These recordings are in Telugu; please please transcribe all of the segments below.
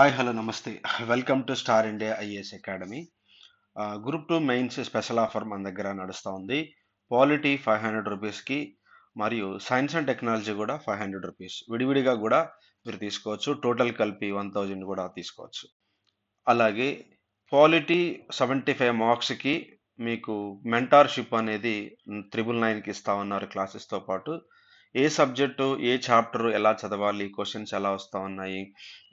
హాయ్ హలో నమస్తే. Welcome to star India IAS academy. Group two mains special offer మన దగ్గర నడుస్తూ ఉంది. పాలిటీ ఫైవ్ హండ్రెడ్ రూపీస్కి మరియు సైన్స్ అండ్ టెక్నాలజీ కూడా ఫైవ్ హండ్రెడ్ రూపీస్. విడివిడిగా కూడా మీరు తీసుకోవచ్చు. టోటల్ కలిపి వన్ థౌజండ్ కూడా తీసుకోవచ్చు. అలాగే పాలిటీ సెవెంటీ ఫైవ్ మార్క్స్కి మీకు మెంటార్షిప్ అనేది త్రిబుల్ నైన్కి ఇస్తా ఉన్నారు క్లాసెస్తో పాటు. ఏ సబ్జెక్టు ఏ చాప్టర్ ఎలా చదవాలి క్వశ్చన్స్ ఎలా వస్తూ ఉన్నాయి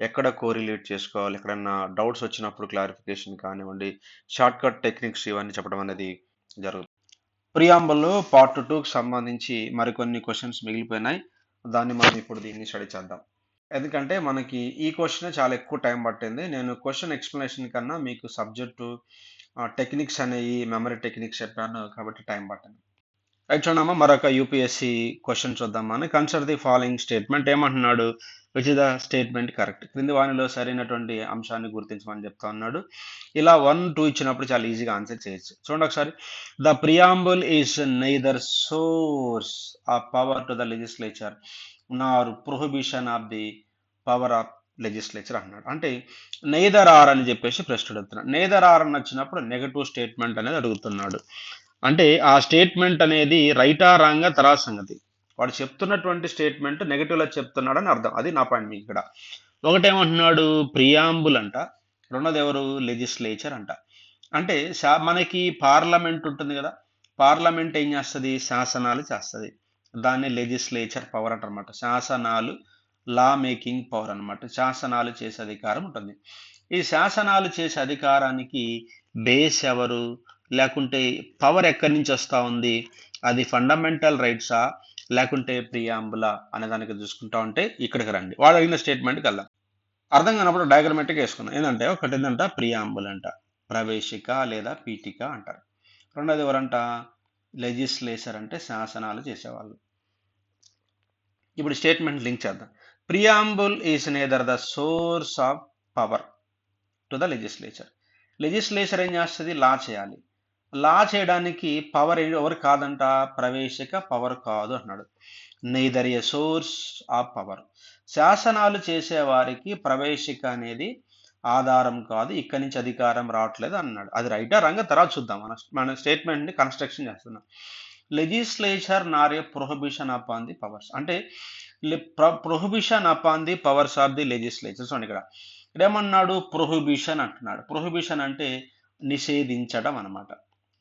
ఎక్కడ కోరిలేట్ చేసుకోవాలి ఎక్కడన్నా డౌట్స్ వచ్చినప్పుడు క్లారిఫికేషన్ కానివ్వండి షార్ట్ కట్ టెక్నిక్స్ ఇవన్నీ చెప్పడం అనేది జరుగుతుంది. ప్రియాంబల్లో పార్ట్ టూకి సంబంధించి మరికొన్ని క్వశ్చన్స్ మిగిలిపోయినాయి. దాన్ని మనం ఇప్పుడు దీన్ని స్టడీ చేద్దాం. ఎందుకంటే మనకి ఈ క్వశ్చన్ చాలా ఎక్కువ టైం పట్టింది. నేను క్వశ్చన్ ఎక్స్ప్లెనేషన్ కన్నా మీకు సబ్జెక్టు టెక్నిక్స్ అనేవి మెమరీ టెక్నిక్స్ చెప్పాను కాబట్టి టైం పట్టింది. రైట్ చూడమ్మా మరొక యూపీఎస్సి క్వశ్చన్ చూద్దాం మనం కన్సిడర్ ది ఫాలోయింగ్ స్టేట్మెంట్ ఏమంటున్నాడు? Which is the statement correct క్రింది వానిలో సరైనటువంటి అంశాన్ని గుర్తించమని చెప్తా ఉన్నాడు. ఇలా వన్ టూ ఇచ్చినప్పుడు చాలా ఈజీగా ఆన్సర్ చేయొచ్చు. చూడండి ఒకసారి. The preamble is neither source of power to the legislature nor prohibition of the power of legislature అన్నాడు అంటే నేదర్ ఆర్ అని చెప్పేసి ప్రశ్న అడుగుతున్నాడు. నేదర్ ఆర్ అని వచ్చినప్పుడు నెగటివ్ స్టేట్మెంట్ అనేది అడుగుతున్నాడు. అంటే ఆ స్టేట్మెంట్ అనేది రైటా రాంగా తర్వాత సంగతి. వాడు చెప్తున్నటువంటి స్టేట్మెంట్ నెగటివ్లో చెప్తున్నాడని అర్థం. అది నా పాయింట్ మీకు ఇక్కడ. ఒకటేమంటున్నాడు? ప్రియాంబుల్ అంట. రెండోది ఎవరు? లెజిస్లేచర్ అంట. అంటే మనకి పార్లమెంట్ ఉంటుంది కదా. పార్లమెంట్ ఏం చేస్తుంది? శాసనాలు చేస్తుంది. దాన్ని లెజిస్లేచర్ పవర్ అంటారనమాట శాసనాలు లా మేకింగ్ పవర్ అనమాట శాసనాలు చేసే అధికారం ఉంటుంది. ఈ శాసనాలు చేసే అధికారానికి బేస్ ఎవరు? లేకుంటే పవర్ ఎక్కడి నుంచి వస్తూ ఉంది? అది ఫండమెంటల్ రైట్సా లేకుంటే ప్రియాంబులా అనే దానికి చూసుకుంటా ఉంటే ఇక్కడికి రండి. వాడు అడిగిన స్టేట్మెంట్కి వెళ్దాం. అర్థం కానప్పుడు డయాగ్రమెటిక్ వేసుకున్నాం ఏంటంటే ఒకటి ఏంటంట? ప్రియాంబుల్ అంట. ప్రవేశిక లేదా పీఠిక అంటారు. రెండోది ఎవరంట? లెజిస్లేచర్ అంటే శాసనాలు చేసేవాళ్ళు. ఇప్పుడు స్టేట్మెంట్ లింక్ చేద్దాం. Preamble is neither the source of power to the legislature legislature ఏం చేస్తుంది? లా చేయాలి. లా చేయడానికి పవర్ ఎవరు కాదంట? ప్రవేశిక పవర్ కాదు అన్నాడు. Neither a source of power శాసనాలు చేసేవారికి ప్రవేశిక అనేది ఆధారం కాదు. ఇక్కడి నుంచి అధికారం రావట్లేదు అన్నాడు. అది రైటా రంగ తర్వాత చూద్దాం. మన మన స్టేట్మెంట్ని కన్స్ట్రక్షన్ చేస్తున్నాం. Legislature nor a prohibition upon the powers అంటే prohibition upon the powers of the legislature చూడండి ఇక్కడ. ఇక్కడేమన్నాడు? ప్రొహిబిషన్ అంటున్నాడు. ప్రొహిబిషన్ అంటే నిషేధించడం అనమాట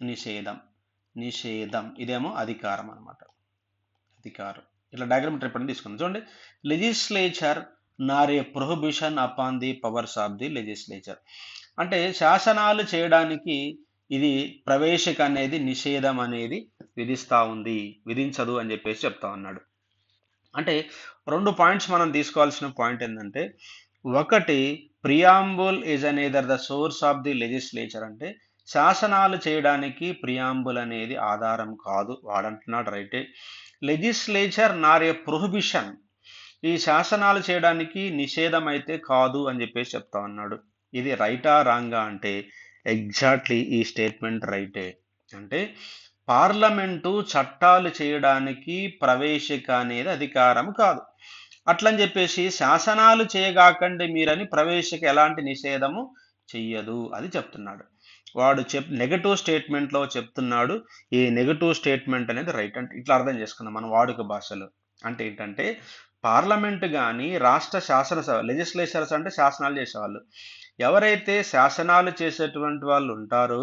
నిషేధం నిషేధం. ఇదేమో అధికారం అనమాట అధికారం. ఇట్లా డయాగ్రామ్ ట్రిప్ తీసుకుందాం. చూడండి. Legislature nor prohibition upon the powers of the legislature అంటే శాసనాలు చేయడానికి ఇది ప్రవేశిక అనేది నిషేధం అనేది విధిస్తూ ఉంది. విధించదు అని చెప్పేసి చెప్తా ఉన్నాడు. అంటే రెండు పాయింట్స్ మనం తీసుకోవాల్సిన పాయింట్ ఏంటంటే ఒకటి preamble is neither the source of the legislature అంటే శాసనాలు చేయడానికి ప్రియాంబుల్ అనేది ఆధారం కాదు. వాడంటున్నాడు రైటే. Legislature nor a prohibition. ఈ శాసనాలు చేయడానికి నిషేధం అయితే కాదు అని చెప్పేసి చెప్తా ఉన్నాడు. ఇది రైటా రాంగా అంటే ఎగ్జాక్ట్లీ ఈ స్టేట్మెంట్ రైటే. అంటే పార్లమెంటు చట్టాలు చేయడానికి ప్రవేశిక అనేది అధికారం కాదు. అట్లని చెప్పేసి శాసనాలు చేయగాకండి మీరని ప్రవేశిక ఎలాంటి నిషేధము చెయ్యదు అది చెప్తున్నాడు. వాడు చెప్ నెగటివ్ స్టేట్మెంట్లో చెప్తున్నాడు ఈ నెగటివ్ స్టేట్మెంట్ అనేది రైట్ అంటే ఇట్లా అర్థం చేసుకుందాం మన వాడుక భాషలో. అంటే ఏంటంటే పార్లమెంట్ కానీ రాష్ట్ర శాసనసభ లెజిస్లేచర్స్ అంటే శాసనాలు చేసేవాళ్ళు. ఎవరైతే శాసనాలు చేసేటువంటి వాళ్ళు ఉంటారో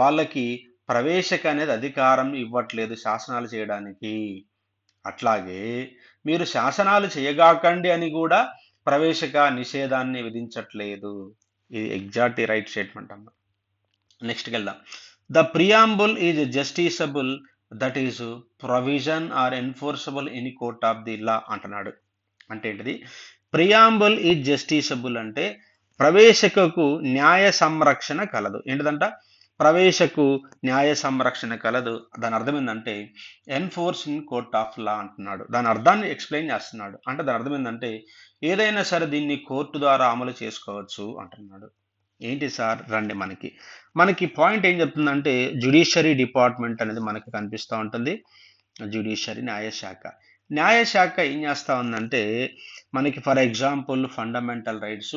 వాళ్ళకి ప్రవేశక అనేది అధికారం ఇవ్వట్లేదు శాసనాలు చేయడానికి. అట్లాగే మీరు శాసనాలు చేయగాకండి అని కూడా ప్రవేశక నిషేధాన్ని విధించట్లేదు. ఇది ఎగ్జాక్ట్ రైట్ స్టేట్మెంట్ అన్నమాట నెక్స్ట్కి వెళ్దాం the preamble is justiciable that is provision are enforceable in court of the law అంటున్నాడు. అంటే ఏంటిది? ప్రియాంబుల్ ఈజ్ జస్టిసబుల్ అంటే ప్రవేశకకు న్యాయ సంరక్షణ కలదు. ఏంటిదంట? ప్రవేశకు న్యాయ సంరక్షణ కలదు. దాని అర్థం ఏంటంటే enforce in court of law అంటున్నాడు. దాని అర్థాన్ని ఎక్స్ప్లెయిన్ చేస్తున్నాడు. అంటే దాని అర్థం ఏంటంటే ఏదైనా సరే దీన్ని కోర్టు ద్వారా అమలు చేసుకోవచ్చు అంటున్నాడు. ఏంటి సార్? రండి మనకి. మనకి పాయింట్ ఏం చెప్తుందంటే జ్యుడిషియరీ డిపార్ట్మెంట్ అనేది మనకి కనిపిస్తూ ఉంటుంది. జ్యుడిషియరీ న్యాయశాఖ న్యాయశాఖ ఏం చేస్తూ ఉందంటే మనకి for example fundamental rights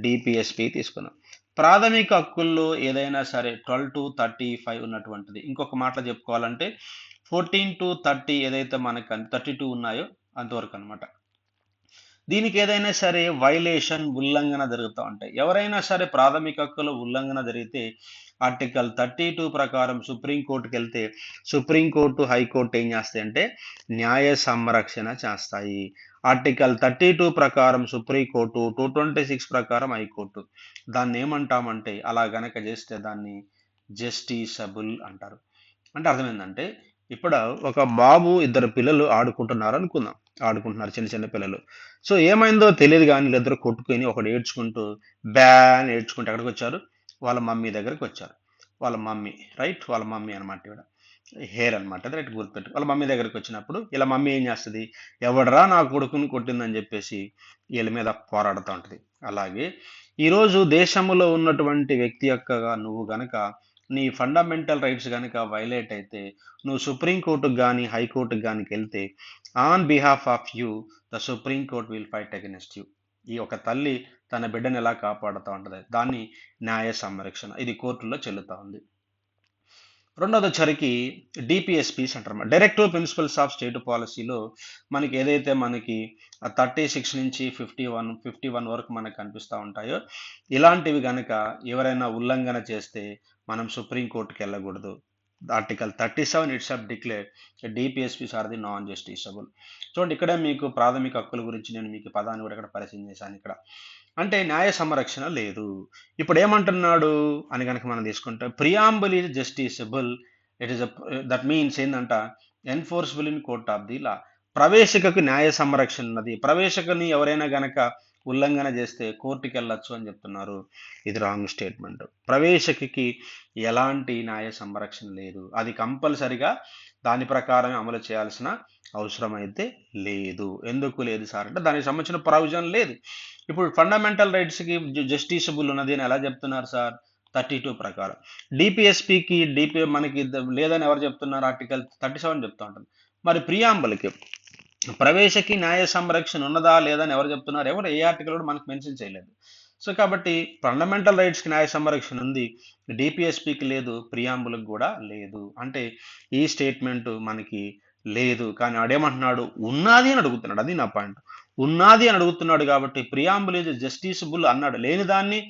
DPSP తీసుకున్నాం. ప్రాథమిక హక్కుల్లో ఏదైనా సరే ట్వెల్వ్ టు థర్టీ ఫైవ్ ఉన్నటువంటిది. ఇంకొక మాటలో చెప్పుకోవాలంటే ఫోర్టీన్ టు థర్టీ ఏదైతే మనకి థర్టీ టూ ఉన్నాయో అంతవరకు అనమాట దీనికి ఏదైనా సరే వైలేషన్ ఉల్లంఘన జరుగుతూ ఉంటాయి. ఎవరైనా సరే ప్రాథమిక హక్కుల ఉల్లంఘన జరిగితే ఆర్టికల్ థర్టీ టూ ప్రకారం సుప్రీంకోర్టుకి వెళ్తే సుప్రీంకోర్టు హైకోర్టు ఏం చేస్తాయి అంటే న్యాయ సంరక్షణ చేస్తాయి. ఆర్టికల్ థర్టీ టూ ప్రకారం supreme court two twenty six ప్రకారం హైకోర్టు. దాన్ని ఏమంటామంటే అలా గనక చేస్తే దాన్ని జస్టిసబుల్ అంటారు. అంటే అర్థమైందంటే ఇప్పుడు ఒక బాబు ఇద్దరు పిల్లలు ఆడుకుంటున్నారు అనుకుందాం ఆడుకుంటున్నారు చిన్న చిన్న పిల్లలు. సో ఏమైందో తెలియదు కానీ ఇద్దరు కొట్టుకొని ఒకడు ఏడ్చుకుంటూ బ్యాన్ ఏడ్చుకుంటూ ఎక్కడికి వచ్చారు? వాళ్ళ మమ్మీ దగ్గరికి వచ్చారు. వాళ్ళ మమ్మీ రైట్? వాళ్ళ మమ్మీ అనమాట ఇవిడ హెయిర్ అనమాట రైట్ గుర్తుపెట్టు వాళ్ళ మమ్మీ దగ్గరికి వచ్చినప్పుడు ఇలా మమ్మీ ఏం చేస్తుంది? ఎవడరా నా కొడుకుని కొట్టిందని చెప్పేసి వీళ్ళ మీద పోరాడుతూ ఉంటుంది. అలాగే ఈరోజు దేశంలో ఉన్నటువంటి వ్యక్తి యొక్క నువ్వు గనక నీ ఫండమెంటల్ రైట్స్ కనుక వైలేట్ అయితే నువ్వు సుప్రీంకోర్టుకు కానీ హైకోర్టుకు కానీ వెళ్తే on behalf of you the supreme court will fight against you ఈ ఒక తల్లి తన బిడ్డను ఎలా కాపాడుతూ ఉంటుంది? దాన్ని న్యాయ సంరక్షణ ఇది కోర్టులో చెల్లుతూ ఉంది. రెండోది వచ్చరికి డిపిఎస్పీస్ అంటారు డైరెక్టివ్ ప్రిన్సిపల్స్ ఆఫ్ స్టేట్ పాలసీలో మనకి ఏదైతే మనకి థర్టీ సిక్స్ నుంచి ఫిఫ్టీ వన్ ఫిఫ్టీ వన్ వరకు మనకు కనిపిస్తూ ఉంటాయో ఇలాంటివి కనుక ఎవరైనా ఉల్లంఘన చేస్తే మనం సుప్రీంకోర్టుకి వెళ్ళకూడదు. Article thirty seven it's of declare DPSPs are the non justiciable చూడండి ఇక్కడే మీకు ప్రాథమిక హక్కుల గురించి నేను మీకు పదాన్ని కూడా ఇక్కడ పరిచయం చేశాను ఇక్కడ. అంటే న్యాయ సంరక్షణ లేదు. ఇప్పుడు ఏమంటున్నాడు అని కనుక మనం తీసుకుంటే preamble is justiciable. It is that means ఏంటంట enforceable in court of the law ప్రవేశికకు న్యాయ సంరక్షణ ఉన్నది. ప్రవేశకుని ఎవరైనా గనక ఉల్లంఘన చేస్తే కోర్టుకి వెళ్ళొచ్చు అని చెప్తున్నారు. ఇది రాంగ్ స్టేట్మెంట్. ప్రవేశకి ఎలాంటి న్యాయ సంరక్షణ లేదు. అది కంపల్సరిగా దాని ప్రకారం అమలు చేయాల్సిన అవసరం అయితే లేదు. ఎందుకు లేదు సార్ అంటే దానికి సంబంధించిన ప్రొవిజన్ లేదు. ఇప్పుడు ఫండమెంటల్ రైట్స్కి జస్టిసబుల్ ఉన్నది అని ఎలా చెప్తున్నారు సార్? థర్టీ టూ ప్రకారం డిపిఎస్పికి డిపి మనకి లేదని ఎవరు చెప్తున్నారు? ఆర్టికల్ థర్టీ సెవెన్ చెప్తూ ఉంటుంది మరి ప్రియాంబులకి ప్రవేశకి న్యాయ సంరక్షణ ఉన్నదా లేదని ఎవరు చెప్తున్నారు? ఎవరు ఏ ఆర్టికల్ కూడా మనకు మెన్షన్ చేయలేదు. సో కాబట్టి ఫండమెంటల్ రైట్స్కి న్యాయ సంరక్షణ ఉంది. డిపిఎస్పికి లేదు ప్రియాంబులకు కూడా లేదు. అంటే ఈ స్టేట్మెంట్ మనకి లేదు. కానీ ఆడేమంటున్నాడు ఉన్నది అని అడుగుతున్నాడు. అది నా పాయింట్ ఉన్నది అని అడుగుతున్నాడు కాబట్టి ప్రియాంబుల్ ఈజ్ జస్టిసబుల్ అన్నాడు. లేని దాన్ని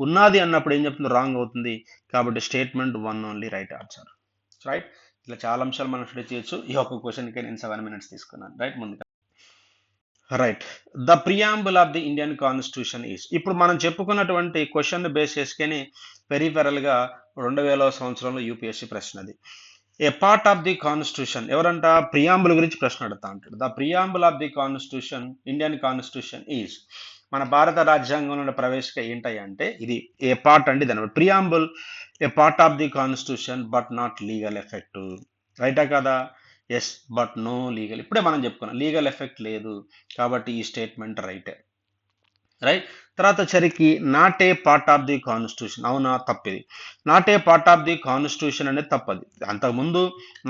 ఉన్నది అన్నప్పుడు ఏం చెప్తుంది? రాంగ్ అవుతుంది. కాబట్టి statement one only right answer right ఇట్లా చాలా అంశాలు మనం స్టడీ చేయొచ్చు. ఈ ఒక్క క్వశ్చన్కి నేను సెవెన్ మినిట్స్ తీసుకున్నాను. రైట్ ముందుగా. Right the preamble of the Indian constitution is ఇప్పుడు మనం చెప్పుకున్నటువంటి క్వశ్చన్ బేస్ చేసుకొని పెరిఫెరల్గా రెండు వేల సంవత్సరంలో యూపీఎస్సీ ప్రశ్న అది. A part of the constitution ఎవరంట? ప్రియాంబుల్ గురించి ప్రశ్న అడుగుతా అంటాడు the preamble of the constitution Indian constitution is మన భారత రాజ్యాంగంలో ప్రవేశిక ఏంటయ్య అంటే ఇది ఏ పార్ట్ అండి? దాని preamble a part of the constitution but not legal effect రైటా కదా? ఎస్ బట్ నో లీగల్ ఇప్పుడే మనం చెప్పుకున్నాం లీగల్ ఎఫెక్ట్ లేదు. కాబట్టి ఈ స్టేట్మెంట్ రైటే రైట్ తర్వాత చరికి not a part of the constitution అవునా? తప్పిది. Not a part of the constitution అనేది తప్పది. అంతకుముందు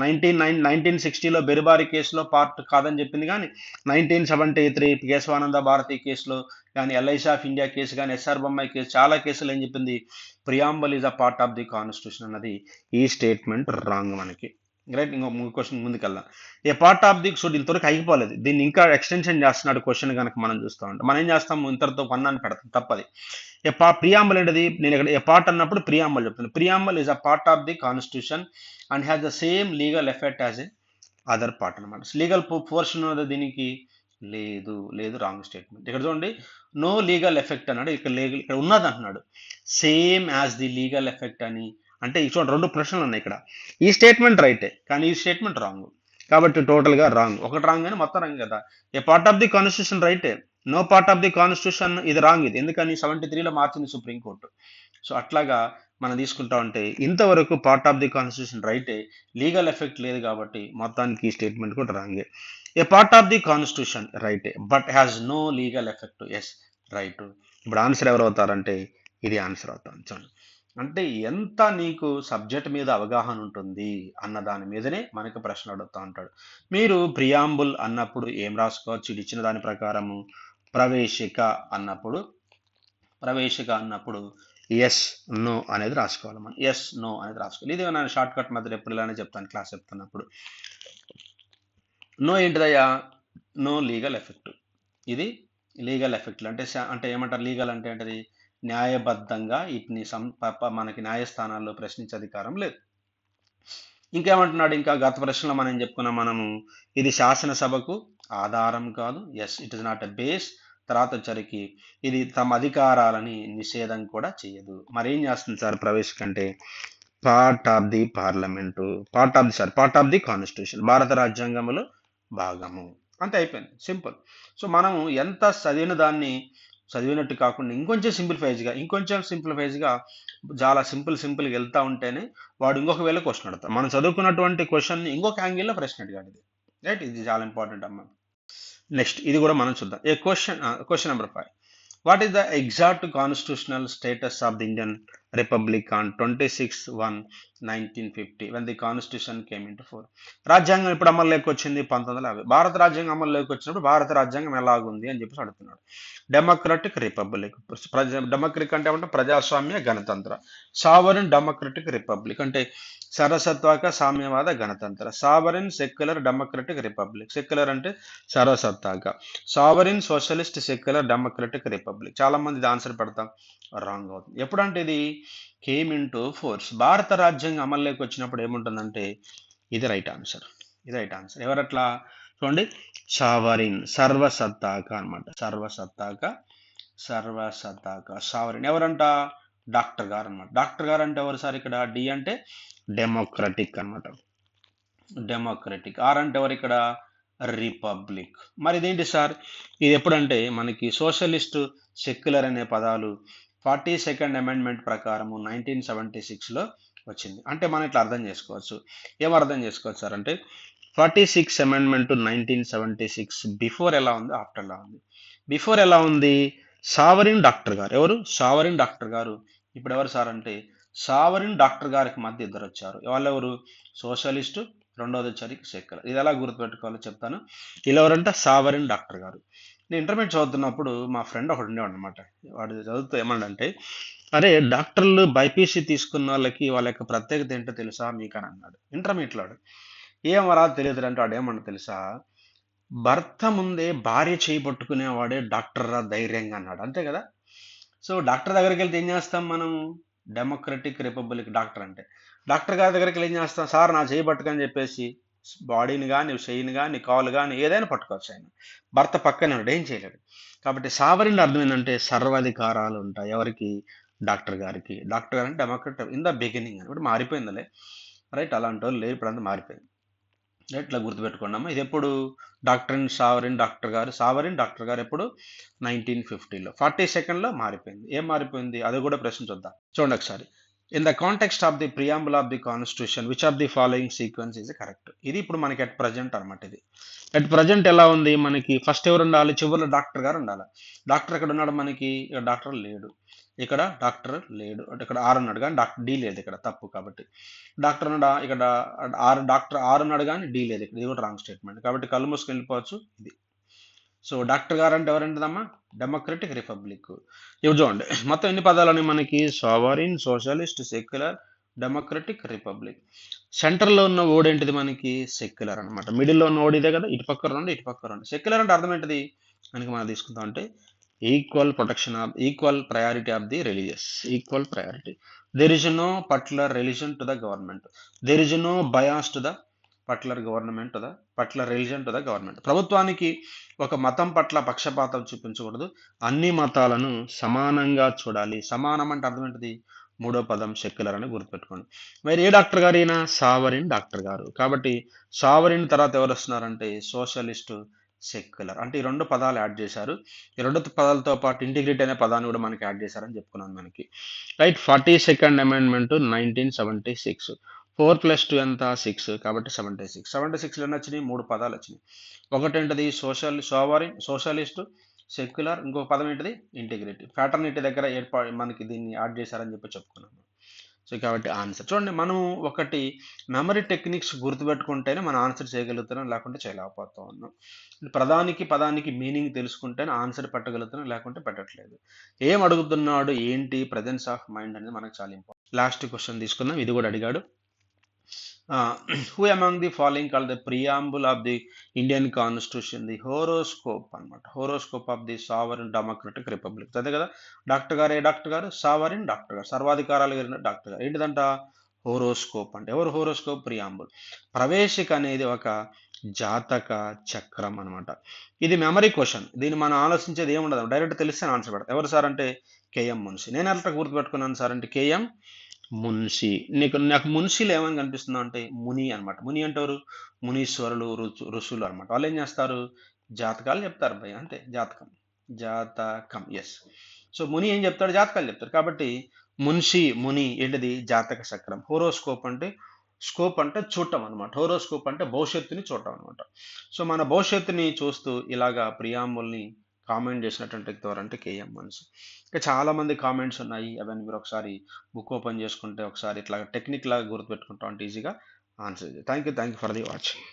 నైన్టీన్ నైన్ నైన్టీన్ సిక్స్టీలో బెరిబారి కేసులో పార్ట్ కాదని చెప్పింది కానీ nineteen seventy three Kesavananda Bharati కేసులో కానీ ఎల్ఐసి ఆఫ్ ఇండియా కేసు కానీ ఎస్ఆర్ బొమ్మాయి కేసు చాలా కేసులు ఏం చెప్పింది? Preamble is a part of the constitution అన్నది ఈ స్టేట్మెంట్ రాంగ్ మనకి. రైట్ ఇంకో మూడు క్వశ్చన్ ముందుకెళ్దాం. A part of the so ఇంతవరకు అయిపోలేదు దీన్ని ఇంకా ఎక్స్టెన్షన్ చేస్తున్నాడు క్వశ్చన్ కనుక మనం చూస్తూ ఉంటాం. మనం ఏం చేస్తాం? ఇంతటితో వన్ అని పెడతాం. తప్పది. ఏ పా ప్రియాంబల్ ఏంటిది? నేను ఇక్కడ ఏ పార్ట్ అన్నప్పుడు ప్రియాంబల్ చెప్తాను. Preamble is a part of the constitution and has the same legal effect as a other part అనమాట లీగల్ పోర్షన్ దీనికి లేదు. లేదు రాంగ్ స్టేట్మెంట్ ఇక్కడ చూడండి. నో లీగల్ ఎఫెక్ట్ అన్నాడు. ఇక్కడ లీగల్ ఇక్కడ ఉన్నది అంటున్నాడు. Same as the legal effect అని అంటే ఈ చూడండి రెండు ప్రశ్నలు ఉన్నాయి ఇక్కడ. ఈ స్టేట్మెంట్ రైటే కానీ ఈ స్టేట్మెంట్ రాంగ్ కాబట్టి టోటల్గా రాంగ్ ఒకటి రాంగ్ అని మొత్తం రాంగ్ కదా. A part of the constitution రైటే no part of the constitution ఇది రాంగ్ ఇది. ఎందుకని? సెవెంటీ త్రీలో మార్చింది సుప్రీంకోర్టు సో అట్లాగా మనం తీసుకుంటా ఉంటే ఇంతవరకు పార్ట్ ఆఫ్ ది కాన్స్టిట్యూషన్ రైటే లీగల్ ఎఫెక్ట్ లేదు కాబట్టి మొత్తానికి ఈ స్టేట్మెంట్ కూడా రాంగే a part of the constitution రైటే but has no legal effect yes right ఇప్పుడు ఆన్సర్ ఎవరు అవుతారంటే ఇది ఆన్సర్ అవుతాను చూడండి. అంటే ఎంత నీకు సబ్జెక్ట్ మీద అవగాహన ఉంటుంది అన్న దాని మీదనే మనకు ప్రశ్న అడుగుతూ ఉంటాడు. మీరు ప్రియాంబుల్ అన్నప్పుడు ఏం రాసుకోవచ్చు? ఇది ఇచ్చిన దాని ప్రకారము. ప్రవేశిక అన్నప్పుడు ప్రవేశిక అన్నప్పుడు ఎస్ నో అనేది రాసుకోవాలి మనం. ఎస్ నో అనేది రాసుకోవాలి. ఇది నేను షార్ట్ కట్ మెథడ్ ఎప్పుడు ఇలానే చెప్తాను క్లాస్ చెప్తున్నప్పుడు. నో ఏంటిదయ్యా? నో లీగల్ ఎఫెక్ట్ ఇది లీగల్ ఎఫెక్ట్లు అంటే అంటే ఏమంటారు? లీగల్ అంటే ఏంటది? న్యాయబద్ధంగా వీటిని సం మనకి న్యాయస్థానాల్లో ప్రశ్నించే అధికారం లేదు. ఇంకేమంటున్నాడు ఇంకా గత ప్రశ్నలో మనం చెప్పుకున్నాం? మనము ఇది శాసనసభకు ఆధారం కాదు. Yes it is not a base తర్వాత వచ్చరికి ఇది తమ అధికారాలని నిషేధం కూడా చేయదు. మరి ఏం చేస్తుంది సార్ ప్రవేశ్ కంటే? Part of the parliament part of the sir part of the constitution భారత రాజ్యాంగంలో భాగము. అంతే అయిపోయింది. సింపుల్ సో మనము ఎంత చదివిన దాన్ని చదివినట్టు కాకుండా ఇంకొంచెం సింప్లిఫైజ్గా ఇంకొంచెం సింప్లిఫైజ్గా చాలా సింపుల్ సింపుల్గా వెళ్తా ఉంటేనే వాడు ఇంకొక వేళ క్వశ్చన్ అడతాం మనం చదువుకున్నటువంటి క్వశ్చన్ ఇంకొక యాంగిల్లో ప్రశ్న అడిగాడు ఇది. రైట్ ఇది చాలా ఇంపార్టెంట్ అమ్మ. నెక్స్ట్ ఇది కూడా మనం చూద్దాం. A question question number five what is the exact constitutional status of the Indian republic on twenty six one nineteen fifty when the constitution came into force రాజ్యాంగం ఇప్పుడు అమల్లోకి వచ్చింది పంతొమ్మిది వందల యాభై. భారత రాజ్యాంగం అమల్లోకి వచ్చినప్పుడు భారత రాజ్యాంగం ఎలాగుంది అని చెప్పేసి అడుగుతున్నాడు. డెమోక్రటిక్ రిపబ్లిక్ ప్రజ డెమోక్రటిక్ అంటే ఏమంటే ప్రజాస్వామ్య గణతంత్ర. సావరన్ డెమోక్రటిక్ రిపబ్లిక్ అంటే సరసత్వాక సామ్యవాద గణతంత్ర. Sovereign secular democratic republic secular అంటే సరసత్వాక sovereign socialist secular democratic republic చాలా మంది ఆన్సర్ పెడతాం. రాంగ్ అవుతుంది. ఎప్పుడంటే ఇది కేమ్ ఇంటూ ఫోర్స్ భారత రాజ్యాంగం అమల్లోకి వచ్చినప్పుడు ఏముంటుందంటే ఇది రైట్ ఆన్సర్ ఇది రైట్ ఆన్సర్ ఎవరట్లా? చూడండి. సావరిన్ సర్వసత్తాక అన్నమాట. సర్వసత్తాక సర్వసత్తాక సావరిన్ ఎవరంట? డాక్టర్ గారు అనమాట డాక్టర్ గారు అంటే ఎవరు సార్ ఇక్కడ? డి అంటే డెమోక్రటిక్ అన్నమాట. డెమోక్రటిక్. ఆర్ అంటే ఎవరు ఇక్కడ? రిపబ్లిక్. మరి ఇదేంటి సార్? ఇది ఎప్పుడంటే మనకి సోషలిస్ట్ సెక్యులర్ అనే పదాలు ఫార్టీ సెకండ్ అమెండ్మెంట్ ప్రకారము నైన్టీన్ సెవెంటీ సిక్స్లో వచ్చింది. అంటే మనం ఇట్లా అర్థం చేసుకోవచ్చు. ఏం అర్థం చేసుకోవచ్చు సార్ అంటే forty six amendment nineteen seventy six before ఎలా ఉంది? ఆఫ్టర్ ఎలా ఉంది? బిఫోర్ ఎలా ఉంది? సావరిన్ డాక్టర్ గారు. ఎవరు? సావరిన్ డాక్టర్ గారు. ఇప్పుడు ఎవరు సార్ అంటే సావరిన్ డాక్టర్ గారికి మధ్య ఇద్దరు వచ్చారు. వాళ్ళెవరు సోషలిస్టు. రెండోది వచ్చరికి సెక్యులర్. ఇది ఎలా గుర్తుపెట్టుకోవాలో చెప్తాను. ఇలా ఎవరంటే సావరిన్ డాక్టర్ గారు. నేను ఇంటర్మీడియట్ చదువుతున్నప్పుడు మా ఫ్రెండ్ ఒకడు ఉండేవాడు అనమాట వాడు చదువుతూ ఏమన్నాడంటే అరే డాక్టర్లు బైపీసీ తీసుకున్న వాళ్ళకి వాళ్ళ యొక్క ప్రత్యేకత ఏంటో తెలుసా మీకు? అని అన్నాడు. ఇంటర్మీడియట్లో వాడు ఏం వరా తెలియదు అంటే వాడు ఏమన్నా తెలుసా? భర్త ముందే భార్య చేయి పట్టుకునేవాడే డాక్టర్ రా ధైర్యంగా అన్నాడు. అంతే కదా? సో డాక్టర్ దగ్గరికి వెళ్తే ఏం చేస్తాం మనం? డెమోక్రటిక్ రిపబ్లిక్ డాక్టర్ అంటే. డాక్టర్ గారి దగ్గరికి వెళ్ళి ఏం చేస్తాం? సార్ నా చేయబట్టుకని చెప్పేసి బాడీని కానీ చెయ్యిని కానీ కాలు కానీ ఏదైనా పట్టుకోవచ్చు ఆయన. భర్త పక్కనే ఉన్నాడు ఏం చేయలేడు. కాబట్టి సావరిన్ అర్థం ఏంటంటే సర్వాధికారాలు ఉంటాయి ఎవరికి? డాక్టర్ గారికి. డాక్టర్ గారు అంటే డెమోక్రట్ ఇన్ ద బిగినింగ్ అని. మారిపోయిందిలే. రైట్? అలాంటి వాళ్ళు లేరు ఇప్పుడు అంతా మారిపోయింది ఇట్లా గుర్తుపెట్టుకున్నాము ఇది ఎప్పుడు డాక్టర్ ఇన్ సావరిన్ డాక్టర్ గారు సావరిన్ డాక్టర్ గారు ఎప్పుడు? నైన్టీన్ ఫిఫ్టీలో. ఫార్టీ సెకండ్లో మారిపోయింది. ఏం మారిపోయింది? అది కూడా ప్రశ్న చూద్దాం చూడండి ఒకసారి. In the context of the preamble of the constitution which of the following sequence is correct ఇది ఇప్పుడు మనకి అట్ ప్రజెంట్ అనమాట ఇది. అట్ ప్రజెంట్ ఎలా ఉంది? మనకి ఫస్ట్ ఎవరు ఉండాలి? చివరిలో డాక్టర్ గారు ఉండాలి. డాక్టర్ ఎక్కడ ఉన్నాడు? మనకి ఇక్కడ డాక్టర్ లేడు. ఇక్కడ డాక్టర్ లేడు. ఇక్కడ ఆరు ఉన్నాడు కానీ డాక్టర్ డీ లేదు ఇక్కడ. తప్పు కాబట్టి. డాక్టర్ ఉన్నాడా? ఇక్కడ ఆరు డాక్టర్ ఆరు ఉన్నాడు కానీ డీ లేదు. ఇక్కడ ఇది కూడా రాంగ్ స్టేట్మెంట్ కాబట్టి కళ్ళు మూసుకొని వెళ్ళిపోవచ్చు. ఇది. సో డాక్టర్ గారు అంటే ఎవరంటదమ్మా? డెమోక్రటిక్ రిపబ్లిక్ ఇవి చూడండి. మొత్తం ఎన్ని పదాలని మనకి? Sovereign socialist secular democratic republic సెంటర్లో ఉన్న ఓడ్ ఏంటిది మనకి? సెక్యులర్ అనమాట మిడిల్లో ఉన్న ఓడ్ ఇదే కదా? ఇటు పక్క రెండు ఇటు పక్క రెండు. సెక్యులర్ అంటే అర్థం ఏంటిది? మనకి మనం తీసుకుంటాం అంటే equal protection of equal priority of the religious equal priority there is no particular religion to the government there is no bias to the particular government the particular religion to the government? ప్రభుత్వానికి ఒక మతం పట్ల పక్షపాతం చూపించకూడదు. అన్ని మతాలను సమానంగా చూడాలి. సమానం అంటే అర్థం ఏంటిది? మూడో పదం సెక్యులర్ అని గుర్తుపెట్టుకోండి. మరి ఏ డాక్టర్ గారు అయినా సావరిన్ డాక్టర్ గారు. కాబట్టి సావరిన్ తర్వాత ఎవరు వస్తున్నారంటే సోషలిస్టు సెక్యులర్. అంటే ఈ రెండు పదాలు యాడ్ చేశారు. ఈ రెండు పదాలతో పాటు ఇంటిగ్రిటీ అనే పదాన్ని కూడా మనకి యాడ్ చేశారని చెప్పుకున్నాను మనకి. Right forty second amendment nineteen seventy six. Four plus two ఎంత? సిక్స్. కాబట్టి సెవెంటీ సిక్స్. సెవెంటీ సిక్స్లో ఎన్ని వచ్చినాయి? మూడు పదాలు వచ్చినాయి. ఒకటి ఏంటిది సోషల్ సోవరిన్ సోషలిస్ట్ సెక్యులర్. ఇంకో పదం ఏంటిది? ఇంటిగ్రిటీ. ఫ్యాటర్నిటీ దగ్గర ఏర్పా మనకి దీన్ని యాడ్ చేశారని చెప్పి చెప్పుకున్నాము సో కాబట్టి ఆన్సర్. చూడండి మనం ఒకటి మెమరీ టెక్నిక్స్ గుర్తుపెట్టుకుంటేనే మనం ఆన్సర్ చేయగలుగుతున్నాం లేకుంటే చేయలేకపోతా ఉన్నాం. ప్రధానికి పదానికి మీనింగ్ తెలుసుకుంటేనే ఆన్సర్ పెట్టగలుగుతున్నాం లేకుంటే పెట్టట్లేదు. ఏం అడుగుతున్నాడు? ఏంటి? ప్రజెన్స్ ఆఫ్ మైండ్ అనేది మనకు చాలా ఇంపార్టెంట్. లాస్ట్ క్వశ్చన్ తీసుకుందాం. ఇది కూడా అడిగాడు. Who among the following call the preamble of the Indian constitution the horoscope అనమాట horoscope of the sovereign democratic republic అదే కదా? డాక్టర్ గారు ఏ డాక్టర్ గారు? సావరిన్ డాక్టర్ గారు. సర్వాధికారాలు కలిగిన డాక్టర్ గారు. ఏంటిదంట? హోరోస్కోప్ అంటే. ఎవరు హోరోస్కోప్ ప్రియాంబుల్ ప్రవేశిక అనేది ఒక జాతక చక్రం అనమాట ఇది మెమరీ క్వశ్చన్ దీన్ని మనం ఆలోచించేది ఏముండదు. డైరెక్ట్ తెలిస్తే ఆన్సర్ పెడతాం ఎవరు సార్ అంటే కేఎం మున్షి. నేను ఎట్లా గుర్తుపెట్టుకున్నాను సార్ అంటే కేఎం మున్షి. నీకు నాకు మున్షిలు ఏమని కనిపిస్తుందో అంటే ముని అనమాట ముని అంటారు మునీశ్వరులు రుచు ఋషులు అనమాట వాళ్ళు ఏం చేస్తారు? జాతకాలు చెప్తారు భయ అంతే. జాతకం. జాతకం ఎస్ సో ముని ఏం చెప్తాడు? జాతకాలు చెప్తారు కాబట్టి మున్షి ముని ఏంటిది? జాతక చక్రం. హోరోస్కోప్ అంటే స్కోప్ అంటే చూడటం అనమాట హోరోస్కోప్ అంటే భవిష్యత్తుని చూడటం అనమాట సో మన భవిష్యత్తుని చూస్తూ ఇలాగా ప్రియాంబుల్ని కామెంట్ చేసినటువంటి వ్యక్తి ఎవరంటే కేఎం మనసు. ఇంకా చాలా మంది కామెంట్స్ ఉన్నాయి అవన్నీ మీరు ఒకసారి బుక్ ఓపెన్ చేసుకుంటే ఒకసారి ఇట్లా టెక్నిక్ లాగా గుర్తుపెట్టుకుంటాం అంటే ఈజీగా answer thank you thank you for the watching.